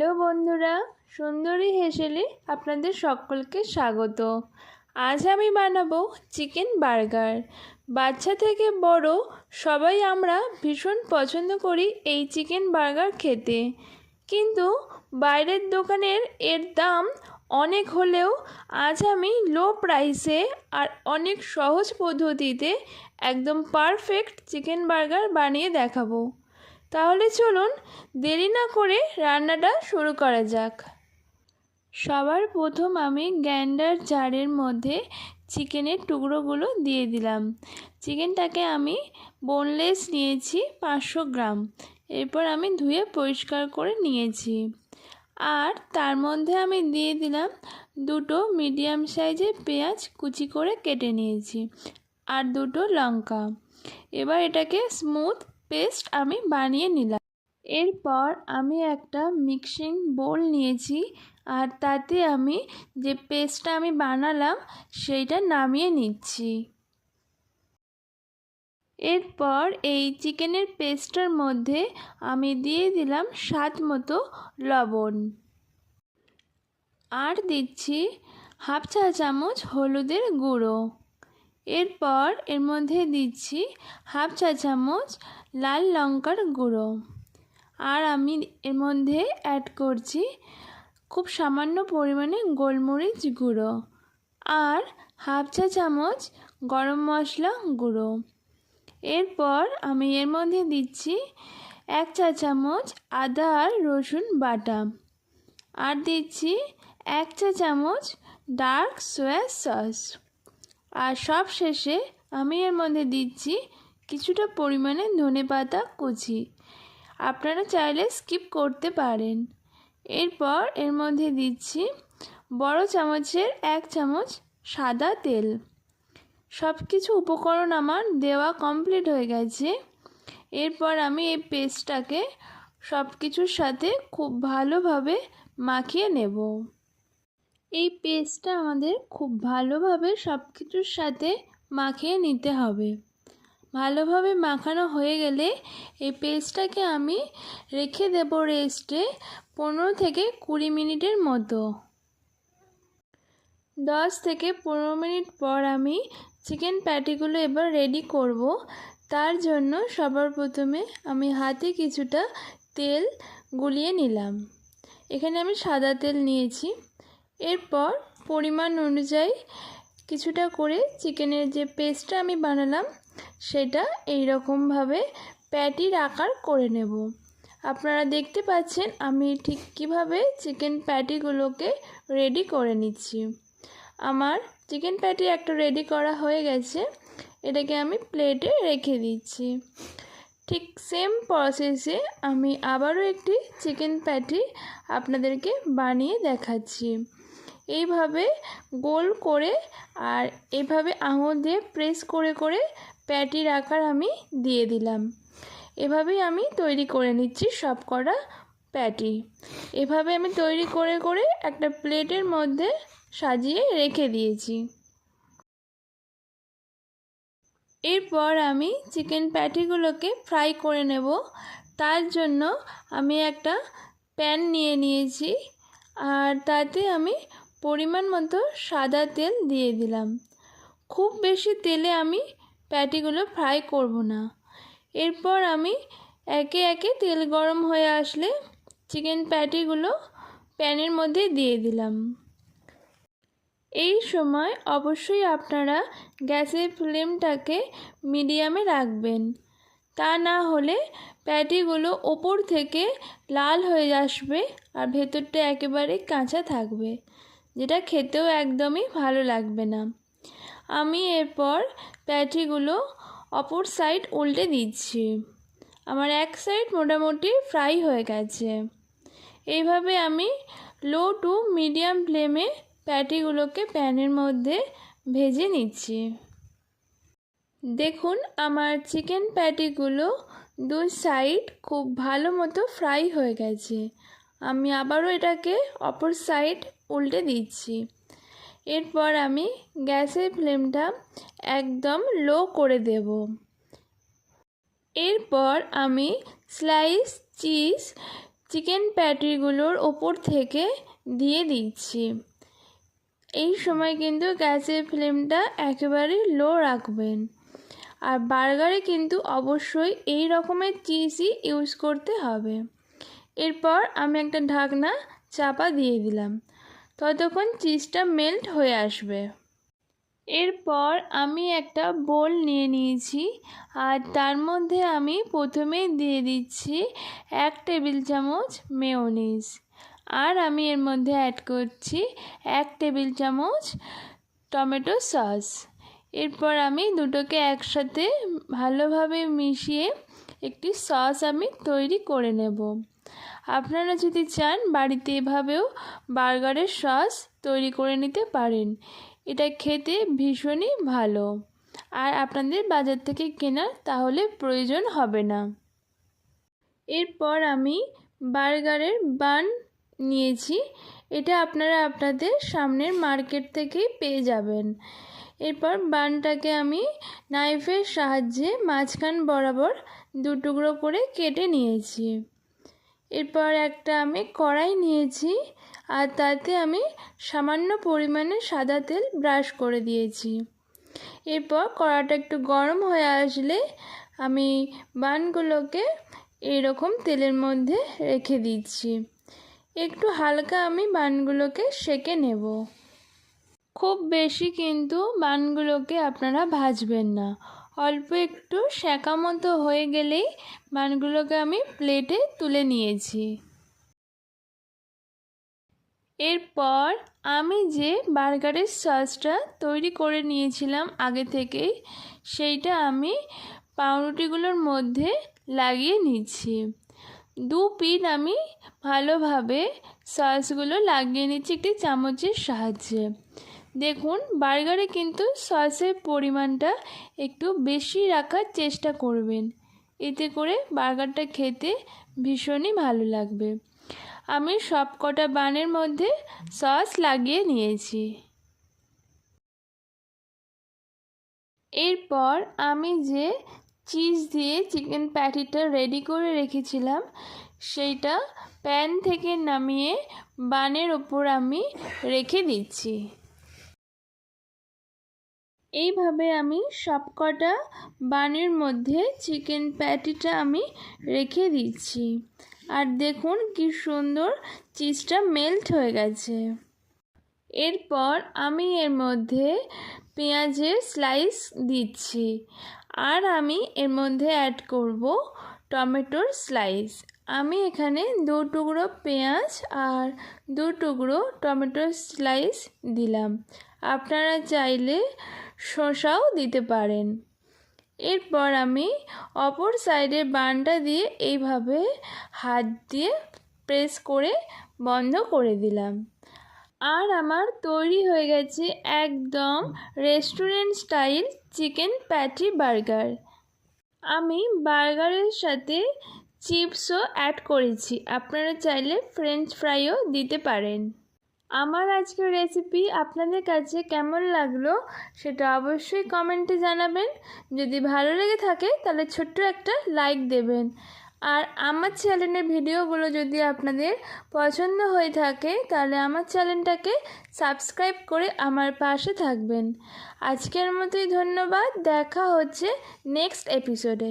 Hello বন্ধুরা, সুন্দরী হেসেলে আপনাদের সকলকে স্বাগত। আজ আমি বানাবো চিকেন বার্গার। বাচ্চা থেকে বড় সবাই আমরা ভীষণ পছন্দ করি এই চিকেন বার্গার খেতে। কিন্তু বাইরের দোকানের এর দাম অনেক হলেও আজ আমি লো প্রাইসে আর অনেক সহজ পদ্ধতিতে একদম পারফেক্ট চিকেন বার্গার বানিয়ে দেখাবো। তাহলে চলুন দেরি না করে রান্নাটা শুরু করা যাক। সবার প্রথম আমি গ্যান্ডার জারের মধ্যে চিকেনের টুকরোগুলো দিয়ে দিলাম। চিকেনটাকে আমি বোনলেস নিয়েছি পাঁচশো গ্রাম। এরপর আমি ধুয়ে পরিষ্কার করে নিয়েছি। আর তার মধ্যে আমি দিয়ে দিলাম দুটো মিডিয়াম সাইজের পেঁয়াজ কুচি করে কেটে নিয়েছি। আর দুটো লঙ্কা। এবার এটাকে স্মুথ পেস্ট আমি বানিয়ে নিলাম। এরপর আমি একটা মিক্সিং বোল নিয়েছি আর তাতে আমি যে পেস্টটা আমি বানালাম সেইটা নামিয়ে নিচ্ছি। এরপর এই চিকেনের পেস্টটার মধ্যে আমি দিয়ে দিলাম স্বাদ মতো লবণ। আর দিচ্ছি হাফ চা চামচ হলুদের গুঁড়ো। এরপর এর মধ্যে দিচ্ছি হাফ চা চামচ লাল লঙ্কার গুঁড়ো। আর আমি এর মধ্যে অ্যাড করছি খুব সামান্য পরিমাণে গোলমরিচ গুঁড়ো আর হাফ চা চামচ গরম মশলা গুঁড়ো। এরপর আমি এর মধ্যে দিচ্ছি এক চা চামচ আদা আর রসুন বাটা। আর দিচ্ছি এক চা চামচ ডার্ক সোয়া সস। আর সব শেষে আমি এর মধ্যে দিচ্ছি কিছুটা পরিমাণে ধনে পাতা কুচি। আপনারা চাইলে স্কিপ করতে পারেন। এরপর এর মধ্যে দিচ্ছি বড় চামচের এক চামচ সাদা তেল। সব কিছু উপকরণ আমার দেওয়া কমপ্লিট হয়ে গেছে। এরপর আমি এই পেস্টটাকে সব কিছুর সাথে খুব ভালোভাবে মাখিয়ে নেব। এই পেস্টটা আমাদের খুব ভালোভাবে সব কিছুর সাথে মাখিয়ে নিতে হবে। ভালোভাবে মাখানো হয়ে গেলে এই পেস্টটাকে আমি রেখে দেব রেস্টে পনেরো থেকে কুড়ি মিনিটের মতো। দশ থেকে পনেরো মিনিট পর আমি চিকেন প্যাটিগুলো এবার রেডি করব। তার জন্য সবার প্রথমে আমি হাতে কিছুটা তেল গুলিয়ে নিলাম। এখানে আমি সাদা তেল নিয়েছি। এরপর পরিমাণ অনুযায়ী কিছুটা করে চিকেনের যে পেস্টটা আমি বানালাম, সেটা এই রকমভাবে প্যাটির আকার করে নেব। আপনারা দেখতে পাচ্ছেন আমি ঠিক কীভাবে চিকেন প্যাটিগুলোকে রেডি করে নিচ্ছি। আমার চিকেন প্যাটি একটা রেডি করা হয়ে গেছে, এটাকে আমি প্লেটে রেখে দিচ্ছি। ঠিক সেম প্রসেসে আমি আবারও একটি চিকেন প্যাটি আপনাদেরকে বানিয়ে দেখাচ্ছি। এইভাবে গোল করে আর এভাবে আঙুল দিয়ে প্রেস করে করে প্যাটির আকার আমি দিয়ে দিলাম। এভাবেই আমি তৈরি করে নিচ্ছি সব কটা প্যাটি এভাবে আমি তৈরি করে করে একটা প্লেটের মধ্যে সাজিয়ে রেখে দিয়েছি। এরপর আমি চিকেন প্যাটিগুলোকে ফ্রাই করে নেব। তার জন্য আমি একটা প্যান নিয়ে নিয়েছি আর তাতে আমি পরিমাণ মতো সাদা তেল দিয়ে দিলাম। খুব বেশি তেলে আমি প্যাটিগুলো ফ্রাই করব না। এরপর আমি একে একে তেল গরম হয়ে আসলে চিকেন প্যাটিগুলো প্যানের মধ্যে দিয়ে দিলাম। এই সময় অবশ্যই আপনারা গ্যাসের ফ্লেমটাকে মিডিয়ামে রাখবেন। তা না হলে প্যাটিগুলো ওপর থেকে লাল হয়ে আসবে আর ভেতরটা একেবারে কাঁচা থাকবে, যেটা খেতেও একদমই ভালো লাগবে না। আমি এরপর প্যাটিগুলো অপর সাইড উল্টে দিচ্ছি। আমার এক সাইড মোটামুটি ফ্রাই হয়ে গেছে। এইভাবে আমি লো টু মিডিয়াম ফ্লেমে প্যাটিগুলোকে প্যানের মধ্যে ভেজে নিচ্ছি। দেখুন, আমার চিকেন প্যাটিগুলো দুই সাইড খুব ভালো মতো ফ্রাই হয়ে গেছে। আমি আবারও এটাকে অপর সাইড উল্টে দিচ্ছি। এরপর আমি গ্যাসের ফ্লেমটা একদম লো করে দেব। এরপর আমি স্লাইস চিজ চিকেন প্যাটিগুলোর ওপর থেকে দিয়ে দিচ্ছি। এই সময় কিন্তু গ্যাসের ফ্লেমটা একেবারেই লো রাখবেন। আর বার্গারে কিন্তু অবশ্যই এই রকমের চিজই ইউজ করতে হবে। এরপর আমি একটা ঢাকনা চাপা দিয়ে দিলাম। ততক্ষণ চিজটা মেল্ট হয়ে আসবে। এরপর আমি একটা বোল নিয়ে নিয়েছি। আর তার মধ্যে আমি প্রথমেই দিয়ে দিচ্ছি এক টেবিল চামচ মেয়োনিজ। আর আমি এর মধ্যে অ্যাড করছি এক টেবিল চামচ টমেটো সস। এরপর আমি দুটোকে একসাথে ভালোভাবে মিশিয়ে একটি সস আমি তৈরি করে নেব। আপনারা যদি চান বাড়িতে এভাবেও বার্গারের সস তৈরি করে নিতে পারেন। এটা খেতে ভীষণই ভালো। আর আপনাদের বাজার থেকে কেনার তাহলে প্রয়োজন হবে না। এরপর আমি বার্গারের বান নিয়েছি, এটা আপনারা আপনাদের সামনের মার্কেট থেকেই পেয়ে যাবেন। এরপর বানটাকে আমি নাইফের সাহায্যে মাঝখান বরাবর দু টুকরো করে কেটে নিয়েছি। এরপর একটা আমি কড়াই নিয়েছি আর তাতে আমি সামান্য পরিমাণে সাদা তেল ব্রাশ করে দিয়েছি। এরপর কড়াটা একটু গরম হয়ে আসলে আমি বানগুলোকে এরকম তেলের মধ্যে রেখে দিচ্ছি। একটু হালকা আমি বানগুলোকে সেকে নেব। খুব বেশি কিন্তু বানগুলোকে আপনারা ভাজবেন না। অল্প একটু সেকা মতো হয়ে গেলেই বানগুলোকে আমি প্লেটে তুলে নিয়েছি। এরপর আমি যে বার্গারের সসটা তৈরি করে নিয়েছিলাম আগে থেকেই, সেইটা আমি পাউরুটিগুলোর মধ্যে লাগিয়ে নিচ্ছি। দু পিঠ আমি ভালোভাবে সসগুলো লাগিয়ে নিচ্ছি একটি চামচের সাহায্যে। দেখুন, বার্গারে কিন্তু সসের পরিমাণটা একটু বেশি রাখার চেষ্টা করবেন। এতে করে বার্গারটা খেতে ভীষণই ভালো লাগবে। আমি সব কটা বানের মধ্যে সস লাগিয়ে নিয়েছি। এরপর আমি যে চিজ দিয়ে চিকেন প্যাটিটা রেডি করে রেখেছিলাম। সেইটা প্যান থেকে নামিয়ে বানের ওপর আমি রেখে দিচ্ছি। এইভাবে আমি সবকটা বানের মধ্যে চিকেন প্যাটিটা আমি রেখে দিচ্ছি। আর দেখুন কি সুন্দর চিজটা মেল্ট হয়ে গেছে। এরপর আমি এর মধ্যে পেঁয়াজের স্লাইস দিচ্ছি। আর আমি এর মধ্যে অ্যাড করব টমেটোর স্লাইস আমি এখানে দু টুকরো পেঁয়াজ আর দু টুকরো টমেটোর স্লাইস দিলাম। আপনারা চাইলে শসাও দিতে পারেন। এরপর আমি অপর সাইডের বানটা দিয়ে এইভাবে হাত দিয়ে প্রেস করে বন্ধ করে দিলাম। আর আমার তৈরি হয়ে গেছে একদম restaurant style chicken patty burger আমি বার্গারের সাথে চিপসও অ্যাড করেছি। আপনারা চাইলে ফ্রেঞ্চ ফ্রাইও দিতে পারেন। আমার আজকের রেসিপি আপনাদের কাছে কেমন লাগল সেটা অবশ্যই কমেন্টে জানাবেন। যদি ভালো লেগে থাকে তাহলে ছোট্ট একটা লাইক দেবেন। আর আমার চ্যানেলের ভিডিওগুলো যদি আপনাদের পছন্দ হয়ে থাকে, তাহলে আমার চ্যানেলটাকে সাবস্ক্রাইব করে আমার পাশে থাকবেন। আজকের মতোই ধন্যবাদ, দেখা হচ্ছে নেক্সট এপিসোডে